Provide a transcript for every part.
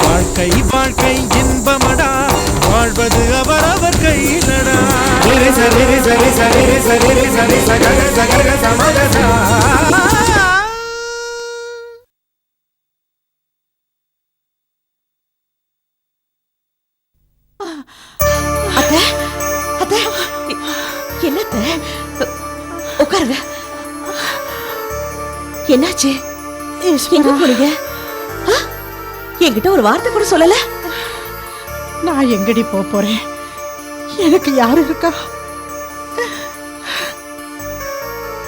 வாழ்க்கை வாழ்க்கை இன்பமடா. வாழ்வது அவரவர் கையிலடா. சரி சரி சரி சரி சரி சரி சகக சகக சமகசா என்னத்த உட்காருங்க. என்னாச்சு? எங்க போறீங்க? என்கிட்ட ஒரு வார்த்தை கூட சொல்லல. நான் எங்கடி போப் போறேன்? எனக்கு யாரு இருக்கா?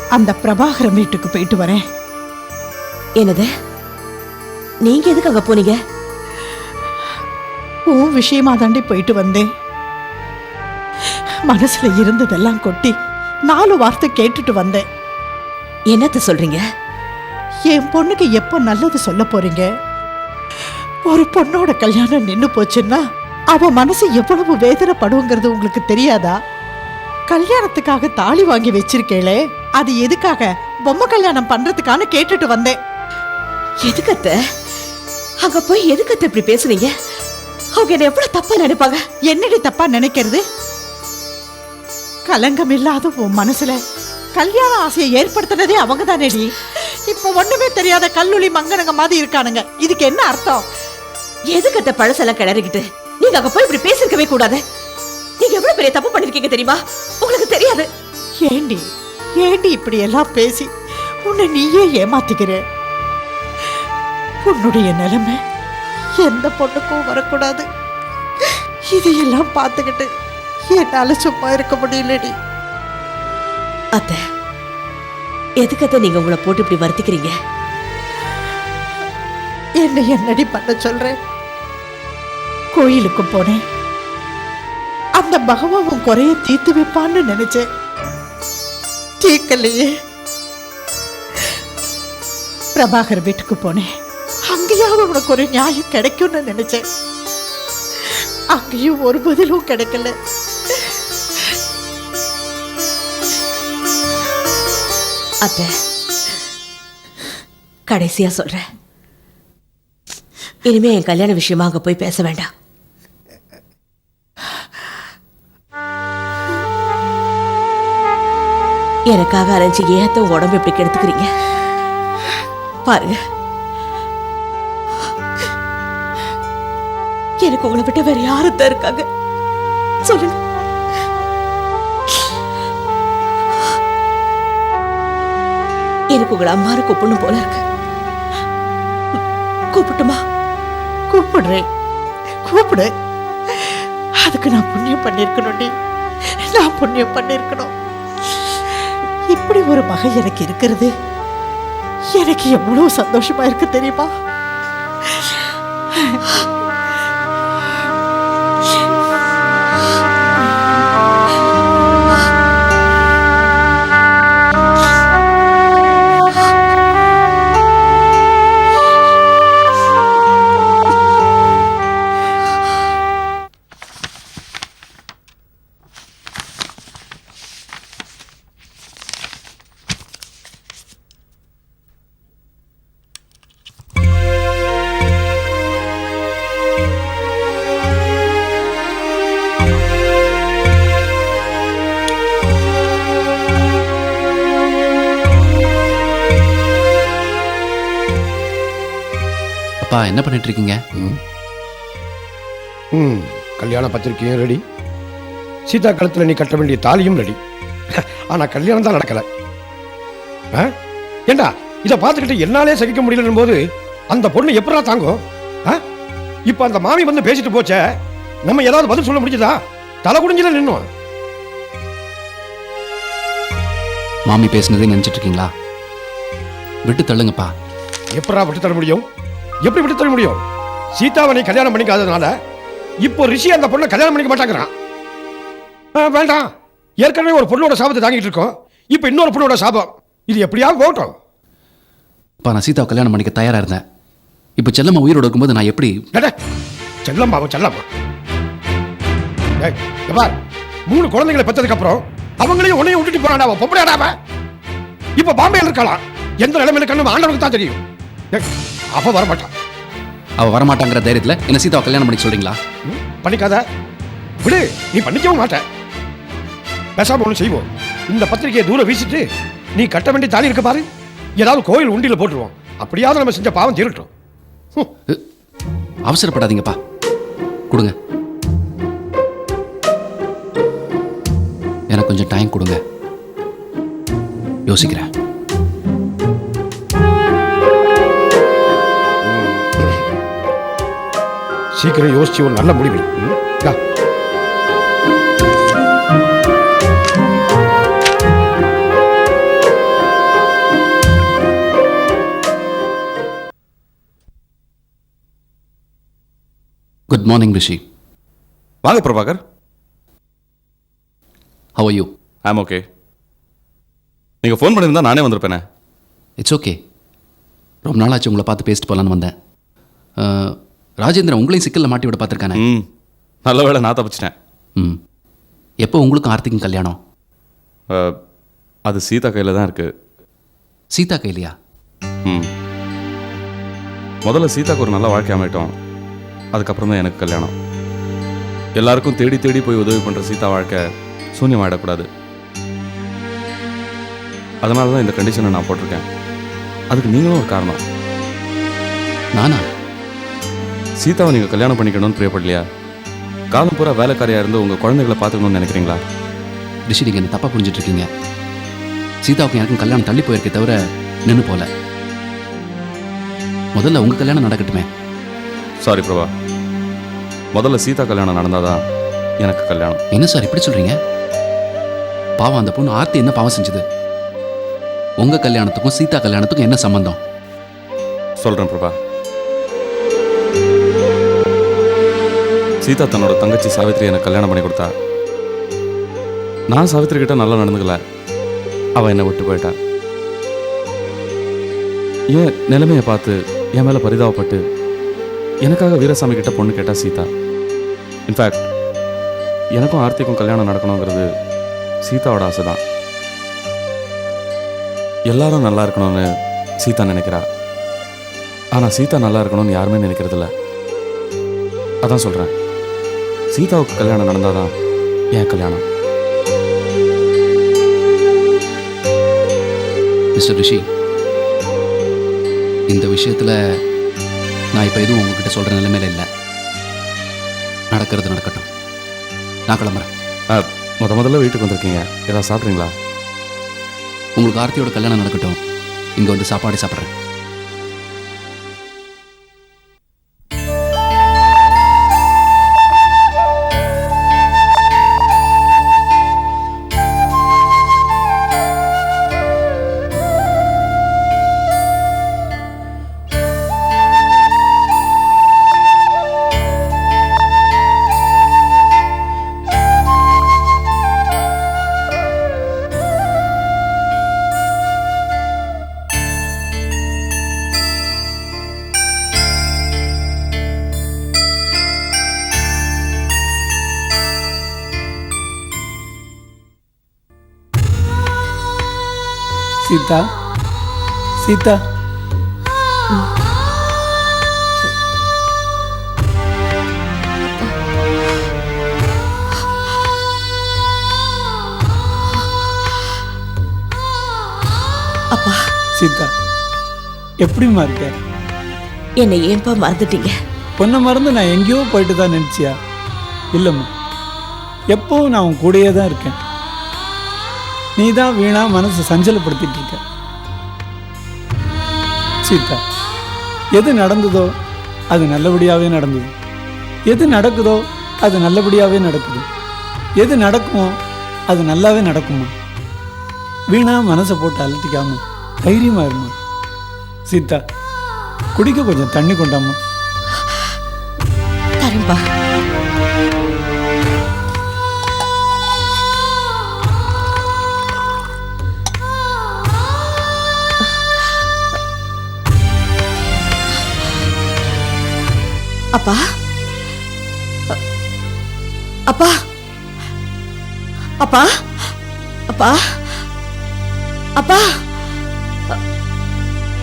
அந்த பிரபாகரன் வீட்டுக்கு போயிட்டு வரேன். என்னது? நீங்க எதுக்கு அங்க போனீங்க? உன் விஷயமா தாண்டி போயிட்டு வந்தேன். மனசுல இருந்ததெல்லாம் கொட்டி நாலு வார்த்தை கேட்டுட்டு வந்தேன். என்னத்த சொல்றீங்க? என் பொண்ணுக்கு எப்போ நல்லது சொல்ல போறீங்க? ஒரு பொண்ணோட கல்யாணம் நின்னு போச்சுன்னா அவ மனசு எவ்வளவு வேதனைப்படுங்கிறது உங்களுக்கு தெரியாதா? கல்யாணத்துக்காக தாலி வாங்கி வச்சிருக்கேளே அது எதுக்காக பொம்மை கல்யாணம் பண்றதுக்கான கேட்டுட்டு வந்தேன். எதுக்கத்த? அங்க போய் எதுக்கத்த இப்படி பேசுனீங்க? அவங்க என்ன எவ்வளவு தப்பா நினைப்பாங்க? என்னடி தப்பா நினைக்கிறது? கலங்கம் இல்லாத உன் மனசுல கல்யாண ஆசையை ஏற்படுத்தினதே அவங்க தானேடி இப்ப ஒண்ணுமே தெரியாத கல்லூலி மங்கனங்க மாதிரி இருக்கானுங்க. இதுக்கு என்ன அர்த்தம்? எதுக்கத்த பழசெல்லாம் கிளறிக்கிட்டு? நீங்க அங்க போய் இப்படி பேசிருக்கவே கூடாது. நீங்க எவ்வளவு பெரிய தப்பு பண்ணிருக்கீங்க தெரியுமா? உங்களுக்கு தெரியாது. ஏண்டி? ஏண்டி இப்படி எல்லாம் பேசி உன்னை நீயே ஏமாத்திக்கிற? உன்னுடைய நிலைமை எந்த பொண்ணுக்கும் வரக்கூடாது. இதையெல்லாம் பார்த்துக்கிட்டு என்னால சும்மா இருக்க முடியலடி. அத்த எதுக்கத்த நீங்க உங்களை போட்டு இப்படி வருத்திக்கிறீங்க? என்னை என்னடி பண்ண சொல்றேன் கோயிலுக்கு போனேன். அந்த பகவான் உன் குறைய தீர்த்து வைப்பான்னு நினைச்சேன். தீர்க்கலையே. பிரபாகர் வீட்டுக்கு போனேன். அங்கேயாவது உனக்கு ஒரு நியாயம் கிடைக்கும்னு நினைச்சேன். அங்கேயும் ஒரு பதிலும் கிடைக்கல. அத்த. கடைசியா சொல்றேன். இனிமே என் கல்யாண விஷயமா அங்க போய் பேச வேண்டாம். எனக்காக அலைஞ்சு ஏத்த உடம்பு எப்படி கெடுத்துக்கிறீங்க? பாருங்க. எனக்கு உங்களை விட்டு வேற யாரும் இருக்காங்க? சொல்லுங்க. எனக்கு உங்களை அம்மாரு கூப்பிடணும் போல இருக்கு. கூப்பிட்டுமா? கூப்பிடுறேன். கூப்பிடு. அதுக்கு நான் புண்ணியம் பண்ணியிருக்கணும்டி நான் புண்ணியம் பண்ணியிருக்கணும். இப்படி ஒரு மகை எனக்கு இருக்கிறது எனக்கு எவ்வளோ சந்தோஷமா இருக்கு தெரியுமா? அப்பா என்ன பண்ணிட்டு இருக்கீங்க ம் கல்யாண பத்திரிக்கையும் ரெடி. சீதா கழுத்துல நீ கட்ட வேண்டிய தாலியும் ரெடி. ஆனா கல்யாணம் தான் நடக்கல. ஆ? ஏண்டா இதை பார்த்துக்கிட்டு என்னாலே சகிக்க முடியலன்னும் போது அந்த பொண்ணு எப்படா தாங்கும்? ஆ? இப்ப அந்த மாமி வந்து பேசிட்டு போச்சே நம்ம ஏதாவது பதில் சொல்ல முடிஞ்சதா? தலை குடிஞ்சல நின்னோம். மாமி பேசுனதே நினைச்சிட்டு இருக்கீங்களா விட்டு தள்ளுங்கப்பா. எப்படா விட்டு தர முடியும்? எப்படி விட்டு தர முடியும்? சீதாவை நீ கல்யாணம் பண்ணிக்காததுனால இப்போ ரிஷி அந்த பொண்ணை கல்யாணம் பண்ணிக்க மாட்டாங்கிறான். வேண்டாம். ஏற்கனவே ஒரு பொண்ணோட சாபத்தை தாங்கிட்டு இருக்கோம். இப்போ இன்னொரு பொண்ணோட சாபம். இது எப்படியாவது போகட்டும் அப்பா நான் சீதாவை கல்யாணம் பண்ணிக்க தயாரா இருந்தேன். இப்போ செல்லம்மா உயிரோட இருக்கும்போது நான் எப்படி செல்லம்மா? அவன் செல்லம்மா பார். மூணு குழந்தைகளை பெற்றதுக்கு அப்புறம் அவங்களையும் உன்னையும் விட்டுட்டு போறாடா அவன். பொம்பளையாடா அவன். இப்ப பாம்பேல இருக்கலாம் எந்த நிலைமையில கண்ணு ஆண்டவனுக்கு தான் தெரியும் அவ வர மாட்டான் அவ வரமாட்டாங்கிற தைரியத்தில் என்ன சீதாவை கல்யாணம் பண்ணி சொல்றீங்களா? பண்ணிக்காத. விடு நீ பண்ணிக்கவும் மாட்ட. பேசாம ஒண்ணு செய்வோம். இந்த பத்திரிக்கையை தூரம் வீசிட்டு நீ கட்ட வேண்டிய தாலி இருக்க பாரு. ஏதாவது கோயில் உண்டியில போட்டுருவோம். அப்படியாவது நம்ம செஞ்ச பாவம் தீரட்டும். அவசரப்படாதீங்கப்பா. கொடுங்க. எனக்கு கொஞ்சம் டைம் கொடுங்க. யோசிக்கிறேன். சீக்கிரம் யோசிச்சு ஒரு நல்ல முடிவு. குட் மார்னிங் ரிஷி வாங்க Prabhakar. How you I'm okay நீங்கள் ஃபோன் பண்ணியிருந்தா நானே வந்திருப்பேனே. இட்ஸ் ஓகே ரொம்ப நாளாச்சு உங்களை பார்த்து பேசிட்டு போகலான்னு வந்தேன். ராஜேந்திரன் உங்களையும் சிக்கலில் மாட்டி விட பார்த்துருக்கானே? ம். நல்ல வேளை நான் தப்பிச்சிட்டேன். ம். எப்போ உங்களுக்கும் ஆர்த்திக்கும் கல்யாணம்? அது சீதா கையில் தான் இருக்குது சீதா கையிலையா? ம். முதல்ல சீதாக்கு ஒரு நல்ல வாழ்க்கை அமையட்டும். அதுக்கப்புறம் தான் எனக்கு கல்யாணம். எல்லாருக்கும் தேடி தேடி போய் உதவி பண்ணுற சீதா வாழ்க்கை சூன்யமாயிடக்கூடாது. அதனால தான் இந்த கண்டிஷனை நான் போட்டிருக்கேன். அதுக்கு நீங்களும் ஒரு காரணம். நானா? சீதாவை நீங்கள் கல்யாணம் பண்ணிக்கணும்னு பிரியப்படலையா? காலம் பூரா வேலைக்காரியாக இருந்து உங்கள் குழந்தைகளை பார்த்துக்கணும்னு நினைக்கிறீங்களா? ரிஷி நீங்கள் என்ன தப்பாக புரிஞ்சிட்டு இருக்கீங்க சீதாவுக்கு எனக்கும் கல்யாணம் தள்ளி போயிருக்கே தவிர நின்று போல. முதல்ல உங்கள் கல்யாணம் நடக்கட்டுமே. சாரி பிரபா. முதல்ல சீதா கல்யாணம் நடந்தாதான் எனக்கு கல்யாணம்? என்ன சார் இப்படி சொல்கிறீங்க பாவம் அந்த பொண்ணு ஆர்த்தி என்ன பாவம் செஞ்சது? உங்கள் கல்யாணத்துக்கும் சீதா கல்யாணத்துக்கும் என்ன சம்பந்தம்? சொல்கிறேன் பிரபா. சீதா தன்னோட தங்கச்சி சாவித்திரி எனக்கு கல்யாணம் பண்ணி கொடுத்தா நான் சாவித்திரி கிட்ட நல்லா நடந்துக்கல. அவ என்னை விட்டு போயிட்டா. ஏன் நிலைமையை பார்த்து என் மேலே பரிதாபப்பட்டு எனக்காக வீரசாமி கிட்ட பொண்ணு கேட்டா சீதா. இன்ஃபேக்ட் எனக்கும் ஆர்த்திக்கும் கல்யாணம் நடக்கணுங்கிறது சீதாவோட ஆசை தான் எல்லாரும் நல்லா இருக்கணும்னு சீதா நினைக்கிறா. ஆனால் சீதா நல்லா இருக்கணும்னு யாருமே நினைக்கிறதில்ல. அதான் சொல்கிறேன் சீதாவுக்கு கல்யாணம் நடந்தாதான் என் கல்யாணம்? மிஸ்டர் ரிஷி இந்த விஷயத்தில் நான் இப்போ எதுவும் உங்ககிட்ட சொல்கிற நிலைமையில இல்லை. நடக்கிறது நடக்கட்டும். நான் கிளம்புறேன். முத முதல்ல வீட்டுக்கு வந்திருக்கீங்க. ஏதாவது சாப்பிட்றீங்களா? உங்களுக்கு ஆர்த்தியோட கல்யாணம் நடக்கட்டும். இங்கே வந்து சாப்பாடு சாப்பிட்றேன். சீதா. சீதா. அப்பா. சீதா எப்படிம்மா இருக்க? என்னை ஏன்பா மறந்துட்டீங்க? பொண்ணை மறந்து நான் எங்கேயோ போயிட்டு தான் நினச்சியா இல்லைம்மா எப்பவும் நான் உன் கூடயே தான் இருக்கேன். நீ தான் வீணா மனசை சஞ்சலப்படுத்திட்டு இருக்க. சீதா எது நடந்ததோ அது நல்லபடியாகவே நடந்தது. எது நடக்குதோ அது நல்லபடியாகவே நடக்குது. எது நடக்குமோ அது நல்லாவே நடக்குமா? வீணா மனசை போட்டு அலட்டிக்காம தைரியமா இருமா. சீதா குடிக்க கொஞ்சம் தண்ணி கொண்டாமா? தரேன்பா. அப்பா? அப்பா? அப்பா? அப்பா? அப்பா?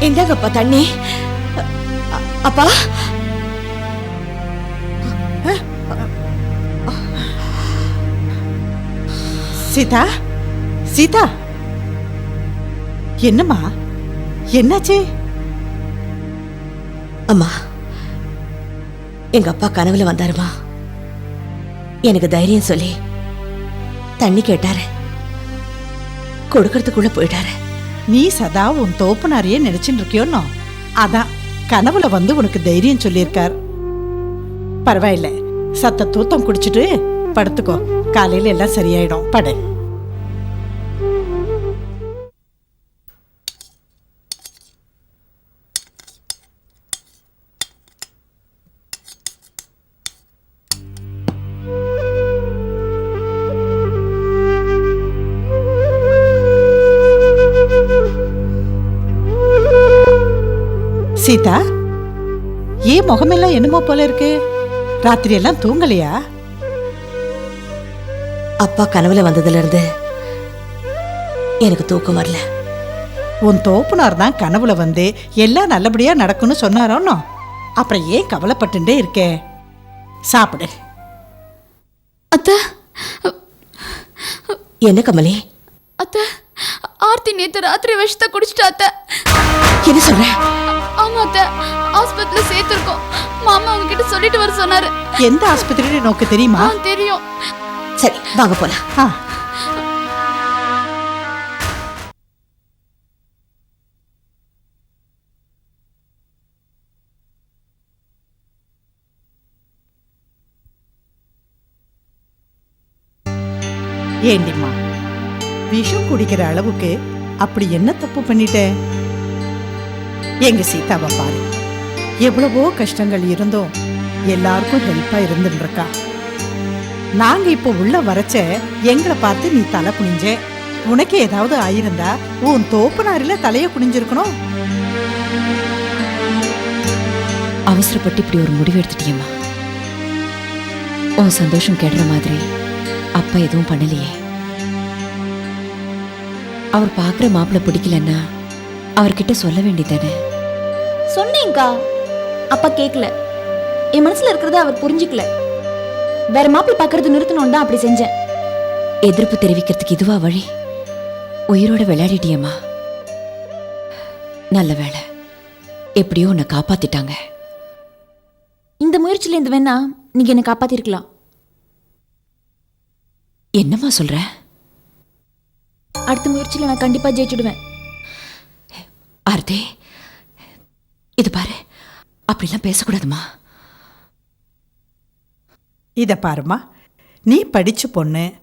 இந்தாங்கப்பா தண்ணி? அப்பா? சீதா? சீதா? என்னம்மா? என்னாச்சு? அம்மா. எங்க அப்பா கனவுல வந்தாருமா? எனக்கு தைரியம் சொல்லி தண்ணி கேட்டாரு. கொடுக்கறதுக்குள்ள போயிட்டாரு. நீ சதா உன் தோப்பனாரையே நினைச்சுட்டு இருக்கியோன்னோ அதான் கனவுல வந்து உனக்கு தைரியம் சொல்லியிருக்கார். பரவாயில்ல சத்த தூத்தம் குடிச்சிட்டு படுத்துக்கோ. காலையில எல்லாம் சரியாயிடும். படு. சீதா ஏன் முகமெல்லாம் என்னமோ போல இருக்கு? ராத்திரி எல்லாம் தூங்கலையா? அப்பா கனவுல வந்ததுல இருந்து எனக்கு தூக்கம் வரல. உன் தோப்புனார் தான் கனவுல வந்து எல்லாம் நல்லபடியா நடக்கும்னு சொன்னாரோன்னோ? அப்புறம் ஏன் கவலைப்பட்டுட்டே இருக்கே? சாப்பிடு. அத்தை என்ன கமலி? ஆர்த்தி நேத்து ராத்திரி விஷத்தை குடிச்சிட்டா அத்தை. என்ன சொல்ற? ஆமா அத்தை ஆஸ்பத்திரியில சேர்த்திருக்கோம். மாமா அவங்க கிட்ட சொல்லிட்டு வர சொன்னாரு. எந்த ஆஸ்பத்திரின்னு நோக்கு தெரியுமா? தெரியும். சரி வாங்க போலாம். ஆ. குடிக்கிற அளவுக்கு அப்படி என்ன தப்பு பண்ணிட்ட? எங்க சீதாவை பாரு. எவ்வளவோ கஷ்டங்கள் இருந்தோம் எல்லாருக்கும் ஹெல்ப்பா இருந்துட்டு இருக்கா நாங்க இப்போ உள்ள வரைச்ச எங்களை பார்த்து நீ தலை குனிஞ்ச. உனக்கு ஏதாவது ஆயிருந்தா உன் தோப்புனாரில தலைய குனிஞ்சிருக்கணும். அவசரப்பட்டு இப்படி ஒரு முடிவு எடுத்துட்டியம்மா உன் சந்தோஷம் கெடுற மாதிரி அப்பா எதுவும் பண்ணலையே. அவர் பார்க்குற மாப்பிள்ளை பிடிக்கலன்னா அவர்கிட்ட சொல்ல வேண்டியதானே? சொன்னேங்க்கா அப்பா கேட்கல என் மனசுல இருக்கிறத அவர் புரிஞ்சுக்கல. வேற மாப்பிள்ளை பாக்குறது நிறுத்தணும் தான் அப்படி செஞ்சேன். எதிர்ப்பு தெரிவிக்கிறதுக்கு இதுவா வழி? உயிரோட விளையாடிட்டியம்மா. நல்ல வேளை. எப்படியோ உன்னை காப்பாத்திட்டாங்க. இந்த முயற்சியில இருந்து வேணா நீங்க என்ன காப்பாத்திருக்கலாம். என்னம்மா சொல்ற? அடுத்த முயற்சியில நான் கண்டிப்பா ஜெயிச்சிடுவேன். ஆர்த்தி இது பாரு அப்படிலாம் பேசக்கூடாதுமா? இத பாருமா நீ படிச்ச பொண்ணு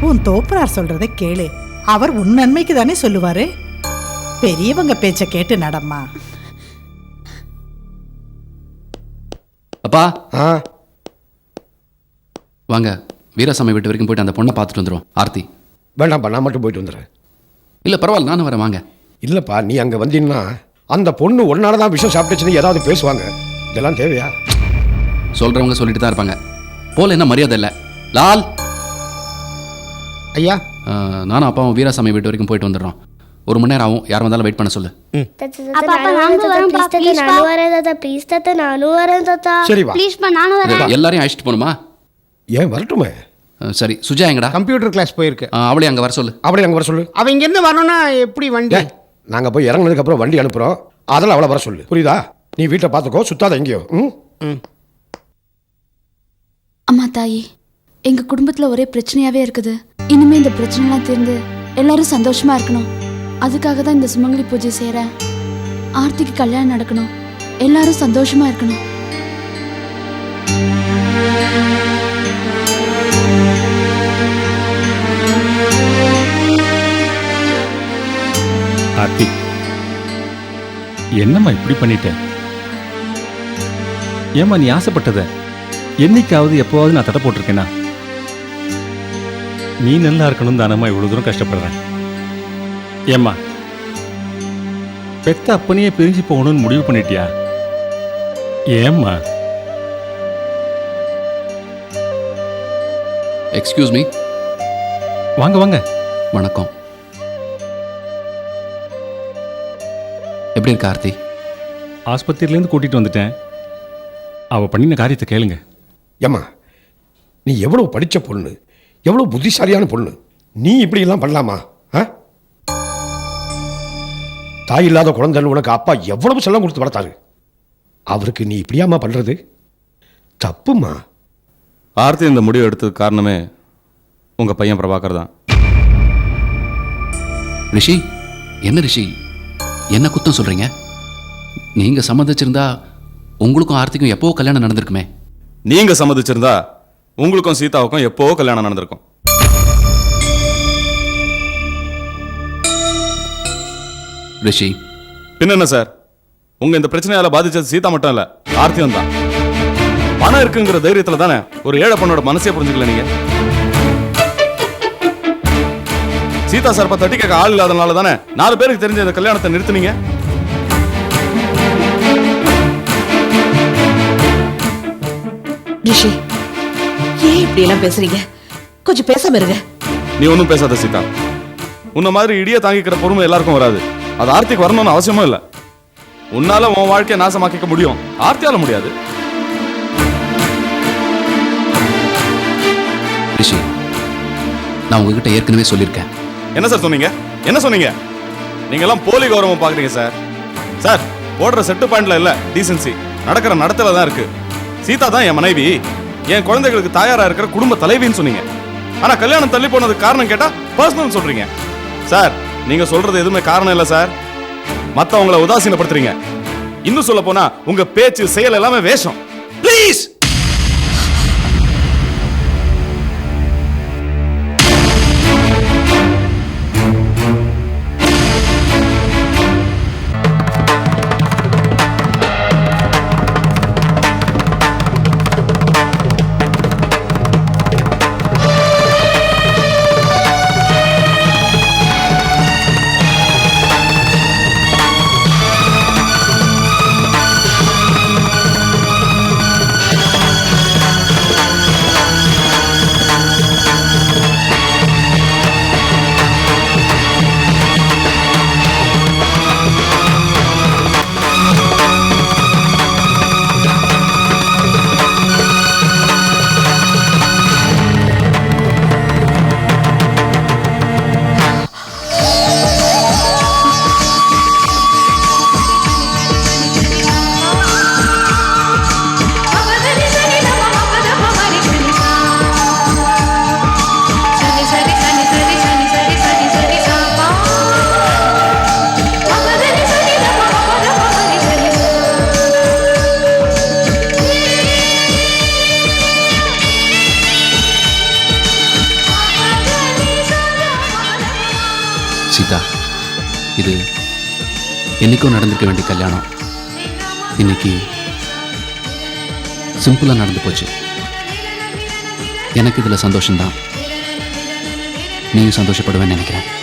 உன் தோப்புனார் சொல்றத கேளு அவர் உன் நன்மைக்கு தானே சொல்லுவாரு? பெரியவங்க பேச்ச கேட்டு நடம்மா. அப்பா. ஆ. வாங்க வீராசாமி வீட்டு வரைக்கும் போயிட்டு அந்த பொண்ணை பார்த்துட்டு வந்துடும் ஆர்த்தி. வேண்டாம்ப்பா நான் மட்டும் போயிட்டு வந்துடுறேன். இல்லை பரவாயில்ல நானும் வரேன் வாங்க. இல்லைப்பா நீ அங்கே வந்தீங்கன்னா அந்த பொண்ணு ஒன்னால தான் விஷம் சாப்பிட்டுச்சுன்னு ஏதாவது பேசுவாங்க. இதெல்லாம் தேவையா? சொல்கிறவங்க சொல்லிட்டு தான் இருப்பாங்க. போல என்ன மரியாதை இல்லை. லால்! ஐயா. நானும் அப்பாவும் வீராசாமி வீட்டு வரைக்கும் போயிட்டு வந்துடுறோம். ஒரு மணி நேரம் ஆகும். யார் வந்தாலும் வெயிட் பண்ண சொல்லு. அப்பா அப்பா நானும் வரேன் பா. ப்ளீஸ் நானும் வரேன் தாத்தா ப்ளீஸ் தாத்தா நானும் வரேன் தாத்தா. சரி வா. ப்ளீஸ் பா நானும் வரேன். எல்லாரையும் அழைச்சிட்டு போகணுமா? ஏன் வரட்டுமே? சரி சுஜா எங்கடா? கம்ப்யூட்டர் கிளாஸ் போயிருக்கு. அவளையும் அங்கே வர சொல்லு. அப்படியே அங்கே வர சொல்லு. அவ இங்கேருந்து வரணும்னா எப்படி வண்டி? நாங்கள் போய் இறங்குனதுக்கு அப்புறம் வண்டி அனுப்புகிறோம் அதெல்லாம் அவளை வர சொல்லு. புரியுதா? நீ வீட்டை பார்த்துக்கோ சுத்தாத எங்கேயோ. ம்? அம்மா தாயி எங்க குடும்பத்துல ஒரே பிரச்சனையாவே இருக்குது. இனிமே இந்த பிரச்சனைலாம் தீர்ந்து எல்லாரும் சந்தோஷமா இருக்கணும். அதுக்காக தான் இந்த சுமங்கலி பூஜை செய்யறேன் ஆர்த்திக்கு கல்யாணம் நடக்கணும். எல்லாரும் சந்தோஷமா இருக்கணும். கார்த்தி. என்னம்மா இப்படி பண்ணிட்டேன் ஏம்மா நீ ஆசைப்பட்டத? என்னைக்காவது எப்போவாவது நான் தடை போட்டிருக்கேனா? நீ நல்லா இருக்கணும் தானம்மா இவ்வளோ தூரம் கஷ்டப்படுறேன். ஏம்மா பெத்த அப்பனையே பிரிஞ்சு போகணும்னு முடிவு பண்ணிட்டியா? ஏம்மா? எக்ஸ்கியூஸ் மீ வாங்க வாங்க. வணக்கம். எப்படி இருக்க ஆர்த்தி ஆஸ்பத்திரியிலேருந்து கூட்டிகிட்டு வந்துட்டேன். அவள் பண்ணின காரியத்தை கேளுங்க. ஏம்மா நீ எவ்வளவு படிச்ச பொண்ணு எவ்வளவு புத்திசாலியான பொண்ணு நீ இப்படி எல்லாம் பண்ணலாமா? ஆ? தாய் இல்லாத குழந்தைன்னு உனக்கு அப்பா எவ்வளவு செல்லம் கொடுத்து வளர்த்தாரு? அவருக்கு நீ இப்படியாம்மா பண்றது? தப்புமா ஆர்த்தி இந்த முடிவு எடுத்ததுக்கு காரணமே உங்கள் பையன் பிரபாகர் தான். ரிஷி என்ன ரிஷி? என்ன குத்தம் சொல்றீங்க? நீங்க சம்மதிச்சிருந்தா உங்களுக்கும் ஆர்த்திக்கும் எப்போ கல்யாணம் நடந்திருக்குமே? நீங்கள் சம்மதிச்சிருந்தா உங்களுக்கும் சீதாவுக்கும் எப்போவோ கல்யாணம் நடந்திருக்கும்? ரிஷி. பின்ன என்ன சார்? உங்க இந்த பிரச்சனையால பாதிச்சது சீதா மட்டும் இல்ல ஆர்த்தியும் தான் பணம் இருக்குங்கிற தைரியத்துல தானே ஒரு ஏழை பொண்ணோட மனசே புரிஞ்சுக்கல நீங்க? சீதா சார் தட்டி கேட்க ஆள் இல்லாதனால தானே? நாலு பேருக்கு தெரிஞ்ச இந்த கல்யாணத்தை நிறுத்துனீங்க. ரிஷி ஏன் இப்படி எல்லாம் பேசுறீங்க? கொஞ்சம் பேசாம இருங்க. நீ ஒன்றும் பேசாத சீதா. உன்ன மாதிரி இடிய தாங்கிக்கிற பொறுமை எல்லாருக்கும் வராது. அது ஆர்த்திக்கு வரணும்னு அவசியமும் இல்லை. உன்னால உன் வாழ்க்கையை நாசமாக்கிக்க முடியும். ஆர்த்தியால முடியாது. ரிஷி நான் உங்ககிட்ட ஏற்கனவே சொல்லியிருக்கேன். என்ன சார் சொன்னீங்க? என்ன சொன்னீங்க? நீங்க எல்லாம் போலி கௌரவம் பாக்குறீங்க சார். சார் போடுற செட்டு பாயிண்ட்ல இல்ல டீசென்சி நடக்கிற நடத்துல தான் இருக்கு. சீதா தான் என் மனைவி. என் குழந்தைகளுக்கு தாயாராக இருக்கிற குடும்ப தலைவின்னு சொன்னீங்க. ஆனா கல்யாணம் தள்ளி போனதுக்கு காரணம் கேட்டா பர்சனல் சொல்றீங்க. சார் நீங்க சொல்றது எதுவுமே காரணம் இல்ல சார். மற்றவங்களை உதாசீனப்படுத்துறீங்க. இன்னும் சொல்ல போனா உங்க பேச்சு செயல் எல்லாமே வேஷம். ப்ளீஸ் சீதா. இது என்றைக்கும் நடந்திருக்க வேண்டிய கல்யாணம். இன்னைக்கு சிம்பிளாக நடந்து போச்சு. எனக்கு இதில் சந்தோஷம்தான். நீயும் சந்தோஷப்படுவேன்னு நினைக்கிறேன்.